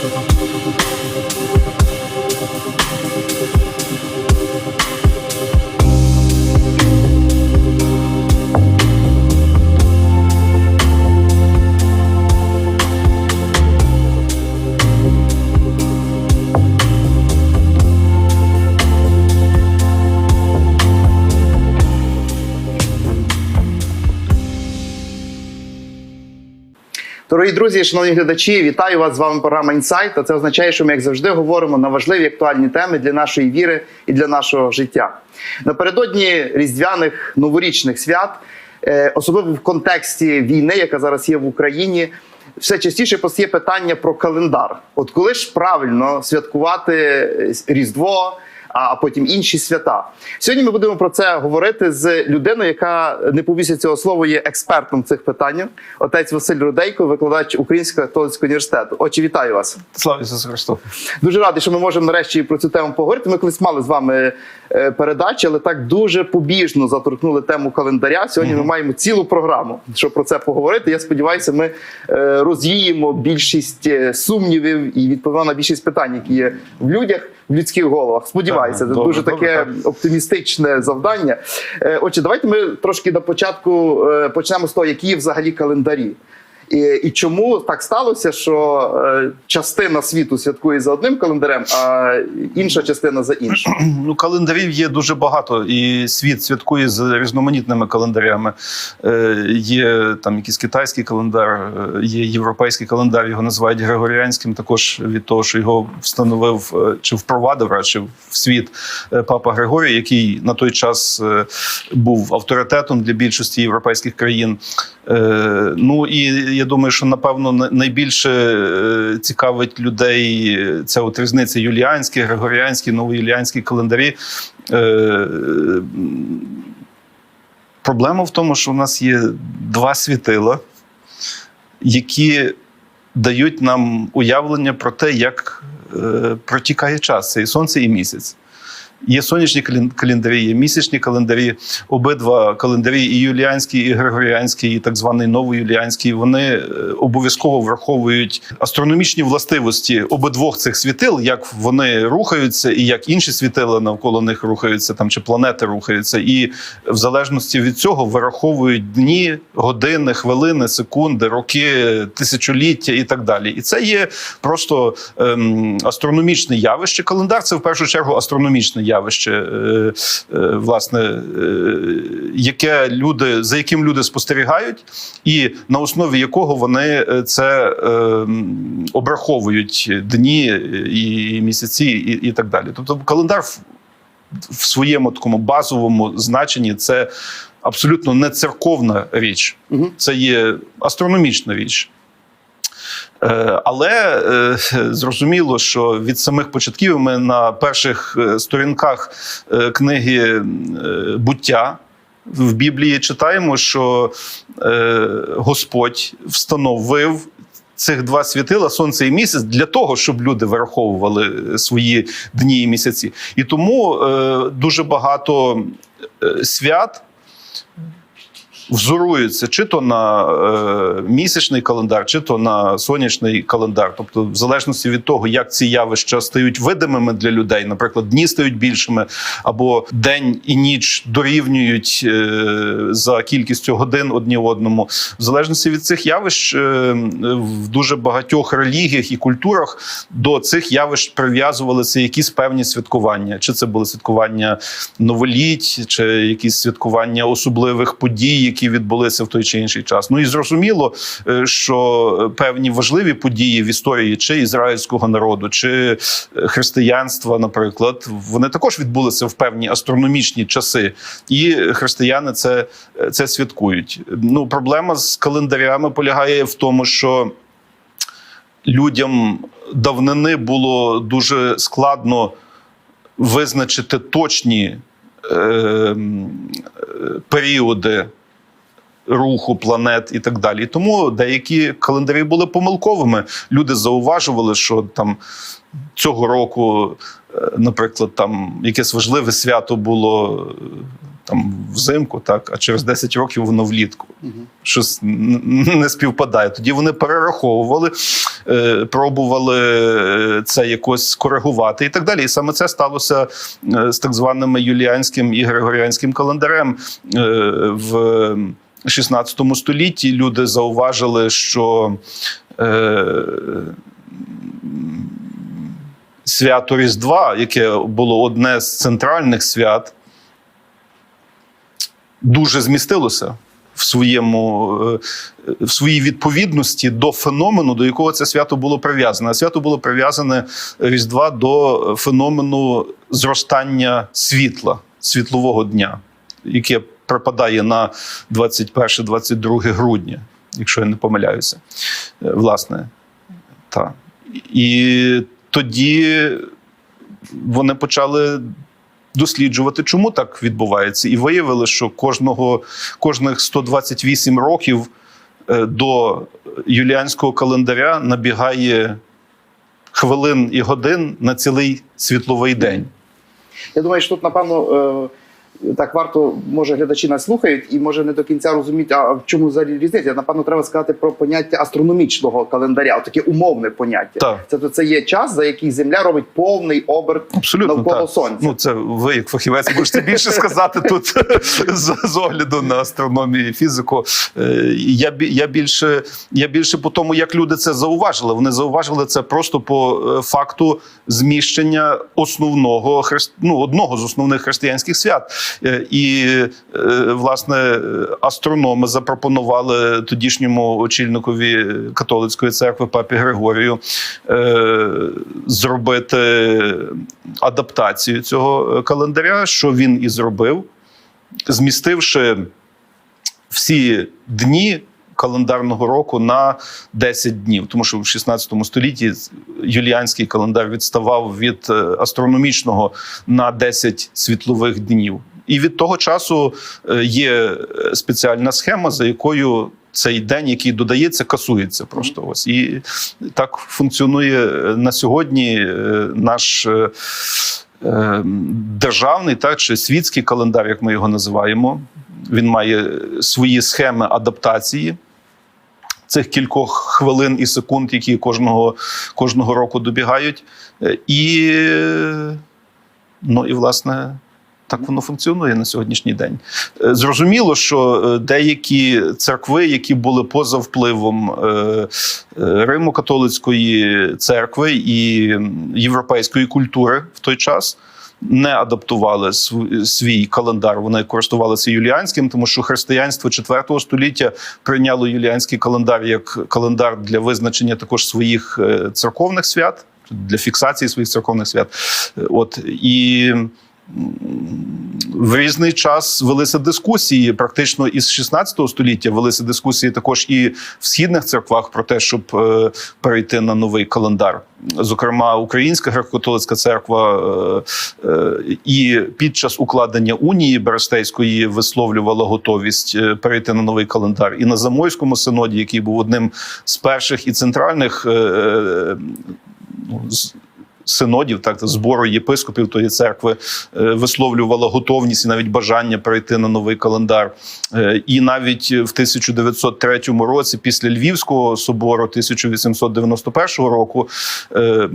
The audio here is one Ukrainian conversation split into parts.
Coba. Дорогі друзі, шановні глядачі, вітаю вас з вами. Програма Інсайт. А Це означає, що ми, як завжди, говоримо на важливі актуальні теми для нашої віри і для нашого життя. Напередодні різдвяних новорічних свят, е, особливо в контексті війни, яка зараз є в Україні. Все частіше постає питання про календар. От коли ж правильно святкувати е, Різдво, а потім інші свята. Сьогодні ми будемо про це говорити з людиною, яка не повісить цього слова, є експертом в цих питаннях. Отець Василь Рудейко, викладач Українського католицького університету. Отче, вітаю вас. Слава Ісусу Христу! Дуже радий, що ми можемо нарешті про цю тему поговорити. Ми колись мали з вами е, передачі, але так дуже побіжно заторкнули тему календаря. Сьогодні ми маємо цілу програму, щоб про це поговорити. Я сподіваюся, ми е, розвіємо більшість е, сумнівів і відповімо на більшість питань, які є в людях, в людських головах. Сподіваюся, це добре, дуже добре, таке так. оптимістичне завдання. Е, Отже, давайте ми трошки на початку е, почнемо з того, які є взагалі календарі. І, і чому так сталося, що е, частина світу святкує за одним календарем, а інша частина за іншим? Ну, календарів є дуже багато, і світ святкує з різноманітними календарями. Е, є там якийсь китайський календар, е, є європейський календар, його називають Григоріанським, також від того, що його встановив е, чи впровадив радше в світ папа Григорій, який на той час був авторитетом для більшості європейських країн. Е, Ну і я думаю, що напевно найбільше е, цікавить людей е, ця от різниця юліанські, григоріанські, новоюліанські календарі. Е, Проблема в тому, що у нас є два світила, які дають нам уявлення про те, як протікає час. Це і сонце, і місяць. Є сонячні кален- календарі, є місячні календарі. Обидва календарі, і юліанський, і григоріанський, і так званий новоюліанський, вони е, обов'язково враховують астрономічні властивості обидвох цих світил, як вони рухаються, і як інші світила навколо них рухаються, там чи планети рухаються. І в залежності від цього вираховують дні, години, хвилини, секунди, роки, тисячоліття і так далі. І це є просто ем, астрономічне явище. Календар це в першу чергу астрономічне явище, е, е, власне, е, яке люди за яким люди спостерігають, і на основі якого вони це обраховують дні і місяці, і, і так далі. Тобто, календар в, своєму такому базовому значенні це абсолютно не церковна річ, це є астрономічна річ. Е, Але е, зрозуміло, що від самих початків ми на перших е, сторінках книги буття в Біблії читаємо, що е, Господь встановив. Цих два світила, сонце і місяць, для того, щоб люди вираховували свої дні і місяці. І тому е, дуже багато свят взоруються чи то на е, місячний календар, чи то на сонячний календар. Тобто, в залежності від того, як ці явища стають видимими для людей, наприклад, дні стають більшими, або день і ніч дорівнюють е, за кількістю годин одні одному. В залежності від цих явищ е, в дуже багатьох релігіях і культурах до цих явищ прив'язувалися якісь певні святкування, чи це були святкування новоліть, чи якісь святкування особливих подій, які відбулися в той чи інший час. Ну і зрозуміло, е, що певні важливі події в історії чи ізраїльського народу, чи е, християнства, наприклад, вони також відбулися в певні астрономічні часи, і християни це, це святкують. Ну, проблема з календарями полягає в тому, що людям давнини було дуже складно визначити точні е, е, періоди руху планет і так далі. І тому деякі календарі були помилковими. Люди зауважували, що там цього року, е, наприклад, там якесь важливе свято було. е, там взимку, так, а через 10 років воно влітку. Щось н- н- не співпадає. Тоді вони перераховували, е, пробували це якось коригувати і так далі. І саме це сталося з так званими юліанським і григоріанським календарем в 16 столітті. Люди зауважили, що е, свято Різдва, яке було одне з центральних свят, дуже змістилося в своєму е, в своїй відповідності до феномену, до якого це свято було прив'язане. Свято було прив'язане Різдва до феномену зростання світла, світлового дня, яке припадає на 21-22 грудня, якщо я не помиляюся. Е, Власне, так. І тоді вони почали досліджувати, чому так відбувається, і виявили, що кожного, кожних 128 років е, до юліанського календаря набігає хвилин і годин на цілий світловий день. Я думаю, що тут, напевно, е, так варто, може, глядачі нас слухають і може не до кінця розуміють, а в чому взагалі різниця. Напевно, треба сказати про поняття астрономічного календаря, таке умовне поняття. Так. Це, це є час, за який Земля робить повний оберт Абсолютно навколо так. сонця. Ну це ви, як фахівець, можете більше сказати тут з, огляду на астрономію і фізику. Е, Я я більше я більше по тому, як люди це зауважили. Вони зауважили це просто по е, факту зміщення основного ну, одного з основних християнських свят. Е, І е, власне астрономи запропонували тодішньому очільникові католицької церкви папі Григорію е, зробити адаптацію цього календаря, що він і зробив, змістивши всі дні. Календарного року на 10 днів, тому що в 16 столітті юліанський календар відставав від астрономічного на 10 світлових днів. І від того часу е, є е, спеціальна схема, за якою цей день, який додається, касується просто ось. І так функціонує е, на сьогодні наш. Державний так чи світський календар, як ми його називаємо, він має свої схеми адаптації цих кількох хвилин і секунд, які кожного, кожного року добігають. І, ну, і власне. Так воно функціонує на сьогоднішній день. Е, Зрозуміло, що е, деякі церкви, які були поза впливом е, е, Римо-католицької церкви і європейської культури в той час, не адаптували свій календар. Вони користувалися юліанським, тому що християнство 4 століття прийняло юліанський календар як календар для визначення також своїх церковних свят, для фіксації своїх церковних свят. От і. В різний час велися дискусії, практично із 16 століття велися дискусії також і в східних церквах про те, щоб е, перейти на новий календар. Зокрема, Українська греко-католицька церква е, е, і під час укладення унії Берестейської висловлювала готовість перейти на новий календар. І на Замойському синоді, який був одним з перших і центральних. Синодів, так збору єпископів тої церкви е, висловлювала готовність і навіть бажання перейти на новий календар. Е, І навіть в 1903 році, після Львівського собору 1891 року, е,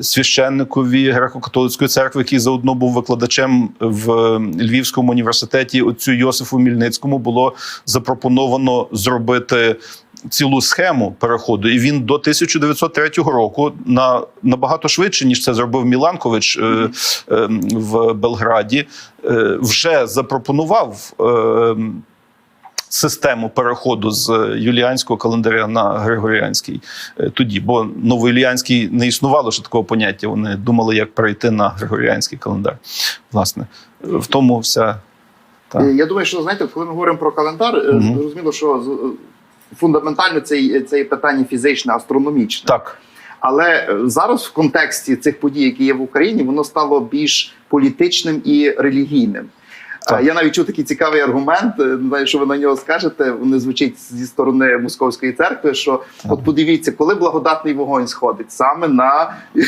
священникові греко-католицької церкви, який заодно був викладачем в Львівському університеті, отцю Йосифу Мільницькому, було запропоновано зробити цілу схему переходу, і він до 1903 року на набагато швидше ніж це зробив Міланкович е, е, в Белграді, е, вже запропонував. Е, Систему переходу з юліанського календаря на григоріанський е, тоді, бо новоюліанський не існувало ще такого поняття. Вони думали, як перейти на григоріанський календар. Власне, в тому вся Так. Е, Я думаю, що знаєте, коли ми говоримо про календар, Мгм. зрозуміло, що фундаментально це, це є питання фізичне, астрономічне. так. Але е, зараз в контексті цих подій, які є в Україні, воно стало більш політичним і релігійним. Так. Е, Я навіть чув такий цікавий аргумент. е, Не знаю, що ви на нього скажете. Вони звучить зі сторони московської церкви. Що от подивіться, коли благодатний вогонь сходить саме на,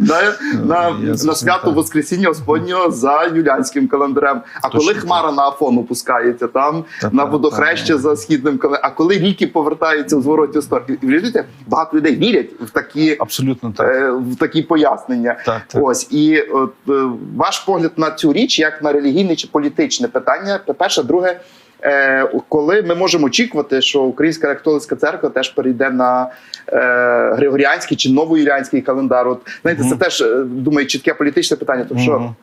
на, на, на свято. Воскресіння Господнього за юліанським календарем. А коли так. хмара на Афон опускається там Так, на так, водохреще так. за східним календарем, а коли ріки повертаються в зворотню сторону, і ви багато людей вірять в такі. Абсолютно так. е, В такі пояснення, Так, так. ось і от, е, ваш погляд на цю річ, як на релігійне чи політичне питання. Перше, друге, е, коли ми можемо очікувати, що Українська католицька церква теж перейде на е, григоріанський чи новоюліанський календар. От знаєте, це теж е, думаю, чітке політичне питання, тому що.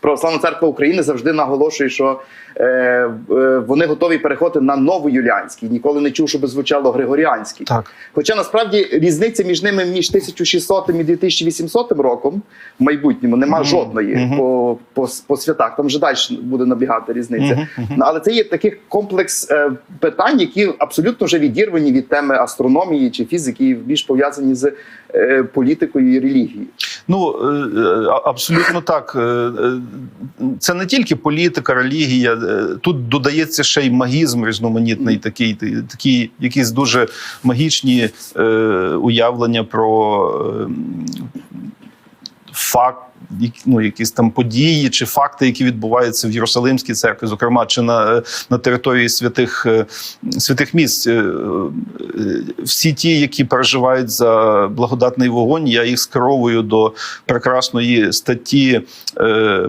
Православна церква України завжди наголошує, що вони готові переходити на новоюліанський. Ніколи не чув, щоб звучало григоріанський. Так. Хоча насправді різниця між ними між 1600 і 2800 роком в майбутньому нема Мгм. жодної Мгм. по, по, по святах. Там вже далі буде набігати різниця. Мгм. Ну, Але це є такий комплекс е, питань, які абсолютно вже відірвані від теми астрономії чи фізики, і більш пов'язані з е, політикою і релігією. Ну е, е, абсолютно так. Е, е, Це не тільки політика, релігія. Тут додається ще й магізм різноманітний, такий, такі якісь дуже магічні е, уявлення про е, факт. Ну, якісь там події чи факти, які відбуваються в Єрусалимській церкві, зокрема, чи на, на території святих, е, святих місць. Е, е, Всі ті, які переживають за благодатний вогонь, я їх скеровую до прекрасної статті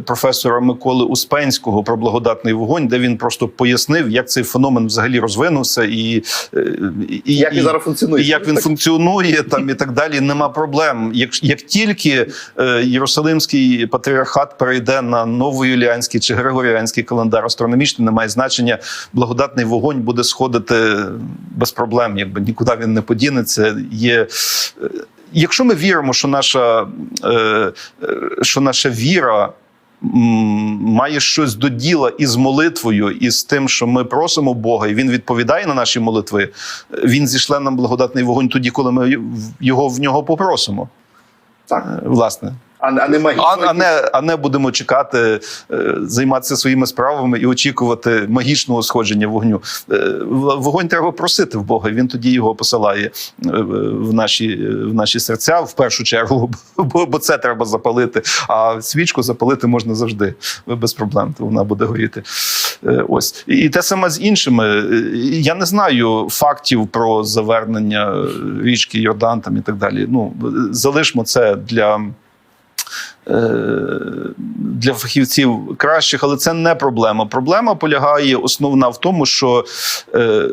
професора Миколи Успенського про благодатний вогонь, де він просто пояснив, як цей феномен взагалі розвинувся, і, і Як і- він зараз функціонує? і як він функціонує там і так далі, нема проблем. Як, як тільки е, Єрусалимський патріархат перейде на новоюліанський чи григоріанський календар астрономічний, немає значення. Благодатний вогонь буде сходити без проблем, якби нікуди він не подінеться. Є е, якщо ми віримо, що наша, е, е, що наша віра. Має щось до діла із молитвою, і з тим, що ми просимо Бога, і він відповідає на наші молитви. Він зійшле нам благодатний вогонь тоді, коли ми його в нього попросимо. Так, Власне, а, а не магічно. а, а не а не будемо чекати, е, займатися своїми справами і очікувати магічного сходження вогню. Е, Вогонь треба просити в Бога. Він тоді його посилає е, в наші в наші серця в першу чергу, бо, бо це треба запалити. А свічку запалити можна завжди без проблем. То вона буде горіти. Ось і те саме з іншими. Я не знаю фактів про завернення річки Йордан там і так далі. Ну залишмо це для. Е, Для фахівців кращих, але це не проблема. Проблема полягає основна в тому, що е,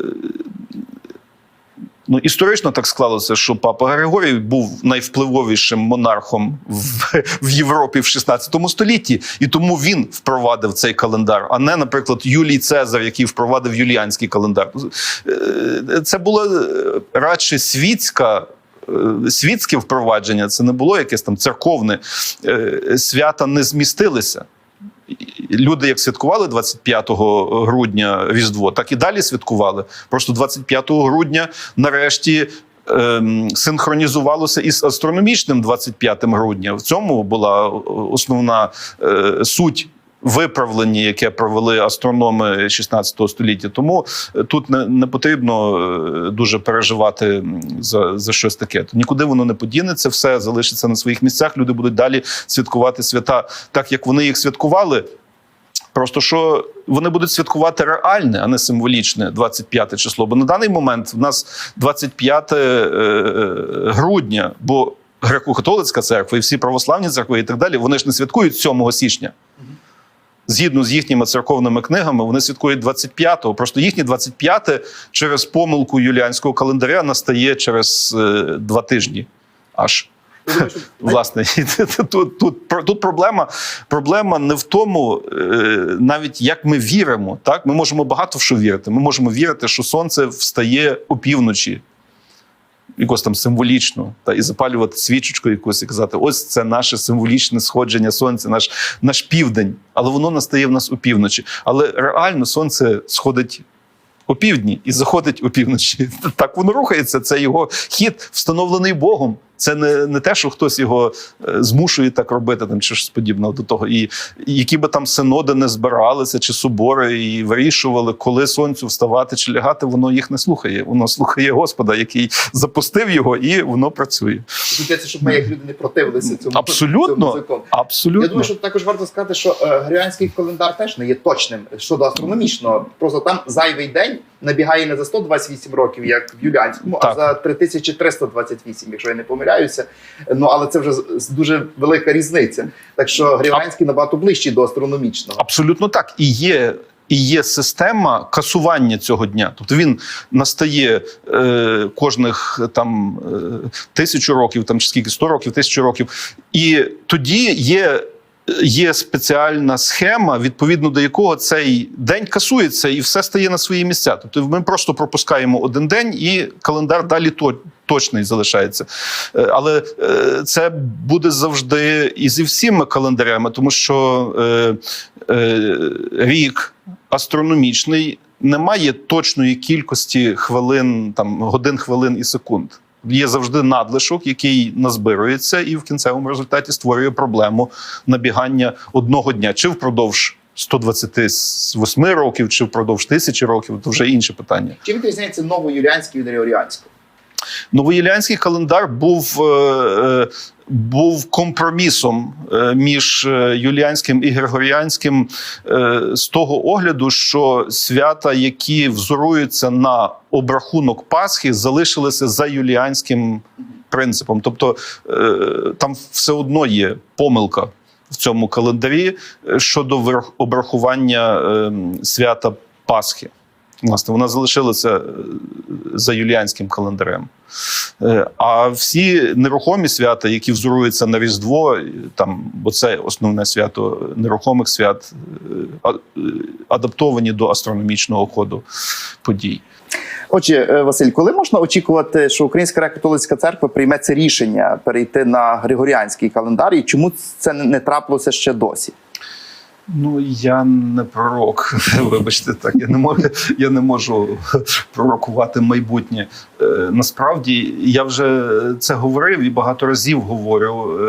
ну, історично так склалося, що папа Григорій був найвпливовішим монархом в, в Європі в 16 столітті, і тому він впровадив цей календар, а не, наприклад, Юлій Цезар, який впровадив юліанський календар. Е, Це була радше світська. Е, Світське впровадження це не було якесь там церковне. Е, Свята не змістилися. Люди, як святкували 25 грудня Різдво, так і далі святкували. Просто 25 грудня нарешті. ем, Синхронізувалося із астрономічним 25 грудня. В цьому була основна е, суть виправлення, яке провели астрономи 16 століття. Тому е, тут не, не потрібно е, дуже переживати за, за щось таке. Нікуди воно не подінеться, все залишиться на своїх місцях. Люди будуть далі святкувати свята так, як вони їх святкували. Просто що вони будуть святкувати реальне, а не символічне 25 число. Бо на даний момент в нас 25 е, грудня, бо греко-католицька церква і всі православні церкви і так далі, вони ж не святкують 7 січня. Згідно з їхніми церковними книгами, вони святкують 25-го. Просто їхнє 25-те через помилку юліанського календаря настає через е, два тижні. Аж Власне, тут, тут, тут проблема, проблема не в тому, е, навіть як ми віримо. Так? Ми можемо багато в що вірити. Ми можемо вірити, що сонце встає опівночі, якось там символічно, та, і запалювати свічечку якусь і казати: ось це наше символічне сходження сонця, наш, наш південь. Але воно настає в нас опівночі. Але реально сонце сходить. Опівдні і заходить опівночі. Так воно рухається. Це його хід, встановлений Богом. Це не, не те, що хтось його е, змушує так робити, там чи щось подібного до того. І, які би там синоди не збиралися, чи собори, і вирішували, коли сонцю вставати чи лягати, воно їх не слухає. Воно слухає Господа, який запустив його, і воно працює. Здається, щоб ми як люди не противилися цьому, Абсолютно. цьому. Абсолютно. Я думаю, що також варто сказати, що е, Григоріанський календар теж не є точним щодо астрономічного. Просто там зайвий день набігає не за 128 років, як в Юліанському, а за 3328, якщо я не помиляюся. Ну але це вже дуже велика різниця. Так що Гріванський набагато ближчий до астрономічного. Абсолютно так. І є. І є система касування цього дня. Тобто він настає е, кожних там е, тисячу років, там чи скільки 100 років, тисячу років. І тоді є, є спеціальна схема, відповідно до якого цей день касується і все стає на свої місця. Тобто ми просто пропускаємо один день, і календар далі то, точний залишається. Е, Але е, це буде завжди і зі всіма календарями, тому що е, рік астрономічний не має точної кількості хвилин, там годин, хвилин і секунд. Є завжди надлишок, який назбирується, і в кінцевому результаті створює проблему набігання одного дня, чи впродовж 128 років, чи впродовж тисячі років, то вже інше питання. Чим відрізняється новоюліанський від Григоріанського? Новоєлянський календар був, е, е, був компромісом е, між юліанським і григоріанським з того огляду, що свята, які взоруються на обрахунок Пасхи, залишилися за юліанським принципом. Тобто там все одно є помилка. В цьому календарі щодо обрахування е, свята Пасхи. Власне, вона залишилася е, за юліанським календарем. Е, А всі нерухомі свята, які взоруються на Різдво, там, бо це основне свято нерухомих свят, е, адаптовані до астрономічного ходу подій. Отже, Василь, коли можна очікувати, що Українська греко-католицька церква прийме це рішення перейти на Григоріанський календар, і чому це не трапилося ще досі? Ну, я не пророк. Вибачте, так я не можу, я не можу пророкувати майбутнє. Е, насправді я вже це говорив і багато разів говорю е,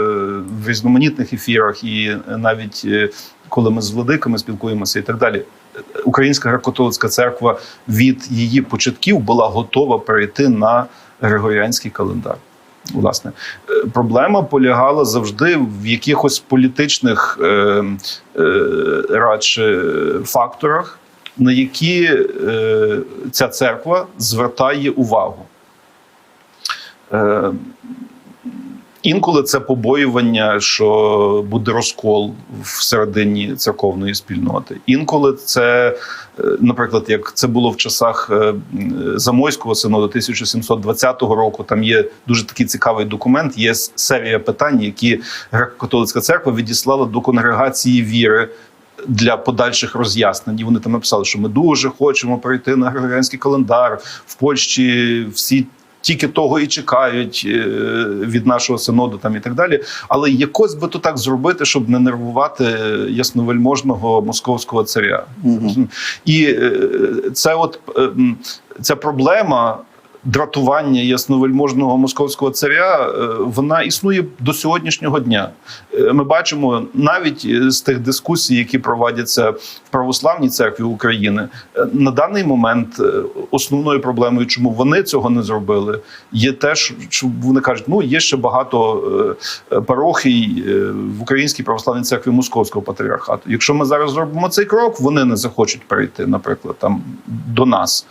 в різноманітних ефірах, і навіть е, коли ми з владиками спілкуємося, і так далі. Українська греко-католицька церква від її початків була готова перейти на григоріанський календар. Власне, Е, проблема полягала завжди в якихось політичних е, е, радше факторах, на які е, ця церква звертає увагу. Е, Інколи це побоювання, що буде розкол всередині церковної спільноти. Інколи це, е, наприклад, як це було в часах е, Замойського синоду 1720 року. Там є дуже такий цікавий документ. Є серія питань, які греко-католицька церква відіслала до конгрегації віри. Для подальших роз'яснень вони там написали, що ми дуже хочемо перейти на григоріанський календар в Польщі. Всі тільки того і чекають е, від нашого синоду, там і так далі. Але якось би то так зробити, щоб не нервувати ясновельможного московського царя. Мгм. І е, це от е, ця проблема. Дратування ясновельможного московського царя е, вона існує до сьогоднішнього дня. Ми бачимо навіть з тих дискусій, які проводяться православній церкві України, е, на даний момент е, основною проблемою, чому вони цього не зробили, є те, що вони кажуть, ну є ще багато е, парохій в Українській православній церкві Московського патріархату. Якщо ми зараз зробимо цей крок, вони не захочуть перейти, наприклад, там до нас,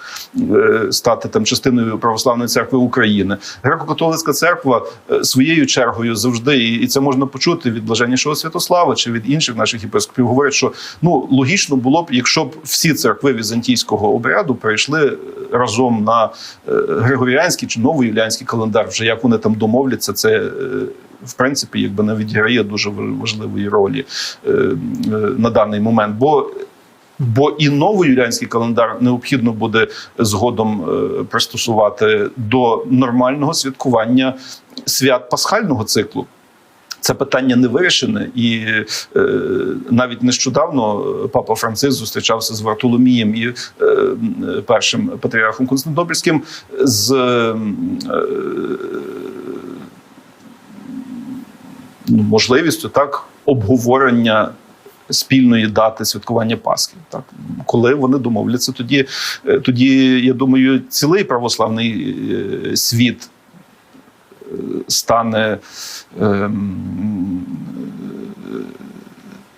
стати там частиною православної церкви України. Греко-католицька церква своєю чергою завжди, і це можна почути від блаженнішого Святослава чи від інших наших єпископів, говорять, що ну логічно було б, якщо б всі церкви візантійського обряду перейшли разом на е, григоріанський чи новоюліанський календар. Вже як вони там домовляться, це. е, В принципі, якби не відіграє дуже важливої ролі е, е, на даний момент. Бо Бо і новоюліанський календар необхідно буде згодом е, пристосувати до нормального святкування свят пасхального циклу. Це питання не вирішене, і е, навіть нещодавно папа Франциск зустрічався з Вартоломієм і е, першим патріархом Константинопольським з е, ну, можливістю так обговорення. Спільної дати святкування Пасхи, так коли вони домовляться, тоді, е, тоді я думаю, цілий православний е, світ е, стане ем,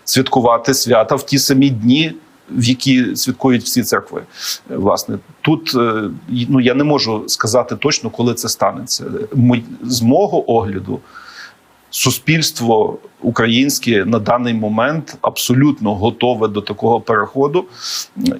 святкувати свята в ті самі дні, в які святкують всі церкви. Е, Власне, тут е, ну я не можу сказати точно, коли це станеться. З мого огляду, суспільство українське на даний момент абсолютно готове до такого переходу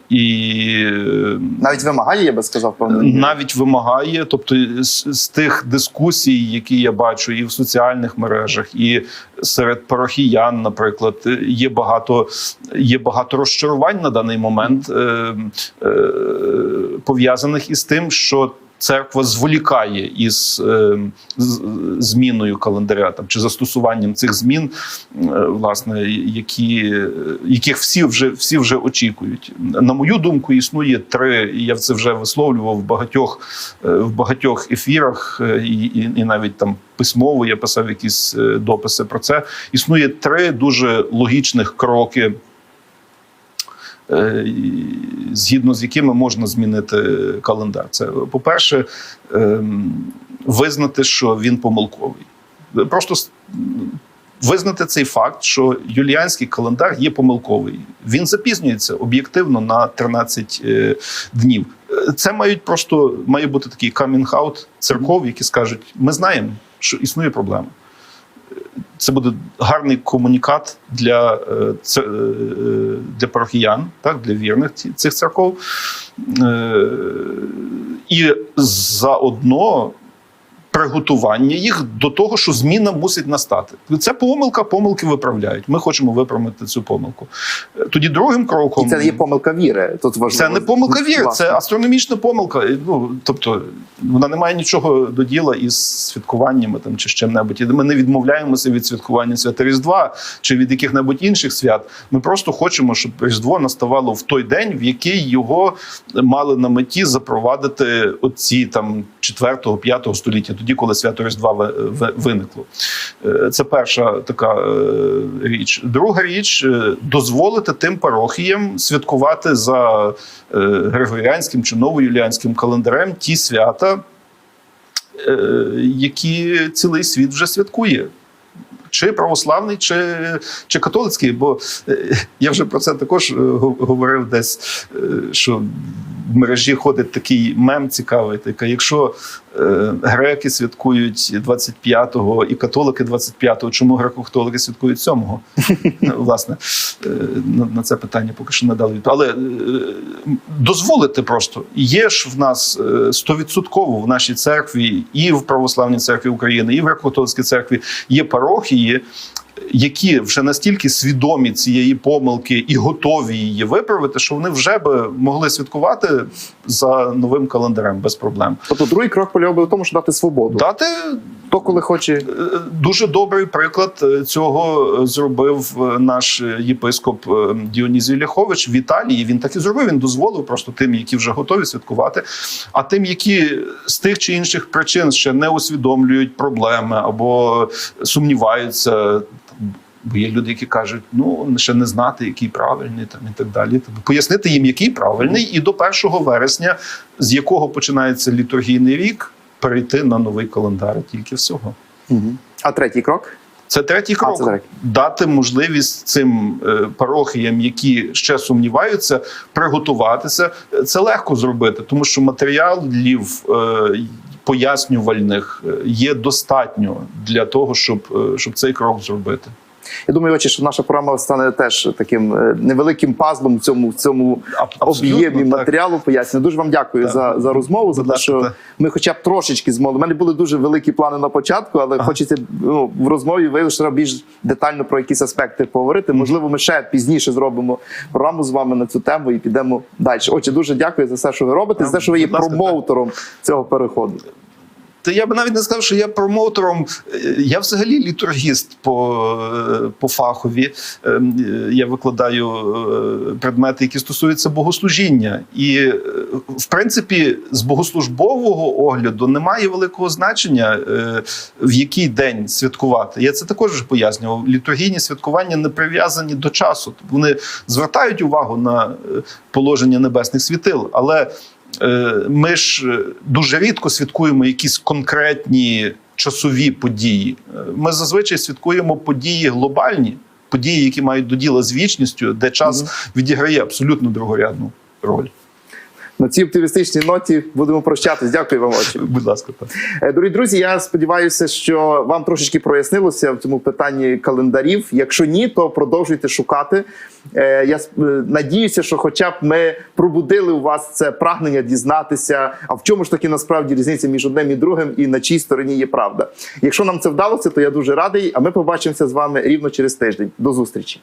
і е, Навіть вимагає, я би сказав, певно. навіть вимагає, тобто з, з тих дискусій, які я бачу, і в соціальних мережах, і серед парохіян, наприклад, є багато, є багато розчарувань на даний момент, е, е, пов'язаних із тим, що. Церква зволікає із е, зміною календаря там чи застосуванням цих змін, е, власне, які, яких всі вже всі вже очікують. На мою думку, існує три. Я це вже висловлював в багатьох е, в багатьох ефірах, е, і, і, і навіть там письмово я писав якісь дописи про це. Існує три дуже логічних кроки. Е, Згідно з якими можна змінити календар, це по-перше, ем, визнати, що він помилковий. Просто визнати цей факт, що юліанський календар є помилковий. Він запізнюється об'єктивно на 13 е, днів. Це мають просто має бути такий камінг-аут церков, які скажуть: ми знаємо, що існує проблема. Це буде гарний комунікат для, е, е, для парохіян, так, для вірних цих церков. Е, І заодно приготування їх до того, що зміна мусить настати. Це помилка, помилки виправляють. Ми хочемо виправити цю помилку. Тоді другим кроком І це не є помилка віри. Тут важливо. це не помилка віри, Власне. це астрономічна помилка. Ну тобто вона не має нічого до діла із святкуваннями там чи з чим-небудь. І Ми не відмовляємося від святкування свята Різдва чи від яких-небудь інших свят. Ми просто хочемо, щоб Різдво наставало в той день, в який його мали на меті запровадити оці там 4-5 століття, тоді, коли свято Різдва ви- ви- виникло. Е, Це перша така е, річ. Друга річ е, дозволити тим парохіям святкувати за григоріанським чи новоюліанським календарем ті свята, які цілий світ вже святкує. Чи православний, чи, чи католицький, бо я вже про це також говорив десь, що в мережі ходить такий мем цікавий. Така, якщо греки святкують 25-го і католики 25-го, чому греко-католики святкують 7-го? Власне, е, на, це питання поки що не дали відповідь. Але е, дозволити просто. Є ж в нас е, стовідсотково в нашій церкві, і в Православній церкві України, і в Греко-католицькій церкві є парохії, які вже настільки свідомі цієї помилки і готові її виправити, що вони вже би могли святкувати за новим календарем без проблем. Тобто другий крок полягав би в тому, що дати свободу. Дати Хто коли хоче. Е, Дуже добрий приклад е, цього е, зробив наш єпископ Діонізій Ляхович в Італії. Він так і зробив. Він дозволив просто тим, які вже готові святкувати. А тим, які з тих чи інших причин ще не усвідомлюють проблеми або сумніваються. Бо є люди, які кажуть, ну ще не знати, який правильний там і так далі. Тобто пояснити їм, який правильний, і до 1 вересня, з якого починається літургійний рік, перейти на новий календар тільки всього. Угу. А третій крок? Це третій крок. це третій. Дати можливість цим е, парохіям, які ще сумніваються, приготуватися. Це легко зробити, тому що матеріалів е, пояснювальних е, є достатньо для того, щоб, щоб цей крок зробити. Я думаю, очі, що наша програма стане теж таким е, невеликим пазлом в цьому, в цьому об'ємі так. матеріалу пояснення. Дуже вам дякую Так. за, за розмову, за те, що ми хоча б трошечки змогли. У мене були дуже великі плани на початку, але хочеться ну, в розмові що треба більш детально про якісь аспекти поговорити. Можливо, ми ще пізніше зробимо програму з вами на цю тему і підемо далі. Отже, дуже дякую за все, що ви робите, за те, що ви є промоутером цього переходу. Та я би навіть не сказав, що я промоутером. Е, Я взагалі літургіст по, е, по фахові. Ем, е, Я викладаю предмети, які стосуються богослужіння. І, в принципі, з богослужбового огляду немає великого значення, в який день святкувати. Я це також вже пояснював. Літургійні святкування не прив'язані до часу. Вони звертають увагу на положення небесних світил, але ми ж е, дуже рідко святкуємо якісь конкретні часові події. Е, Ми зазвичай святкуємо події глобальні, події, які мають до діла з вічністю, де час відіграє абсолютно другорядну роль. На цій оптимістичній ноті будемо прощатись. Дякую вам, отче. Будь ласка, так. Е, Дорогі друзі, я сподіваюся, що вам трошечки прояснилося в цьому питанні календарів. Якщо ні, то продовжуйте шукати. Е, Я е, надіюся, що, хоча б ми пробудили у вас це прагнення дізнатися, а в чому ж таки насправді різниця між одним і другим, і на чій стороні є правда. Якщо нам це вдалося, то я дуже радий. А ми побачимося з вами рівно через тиждень. До зустрічі.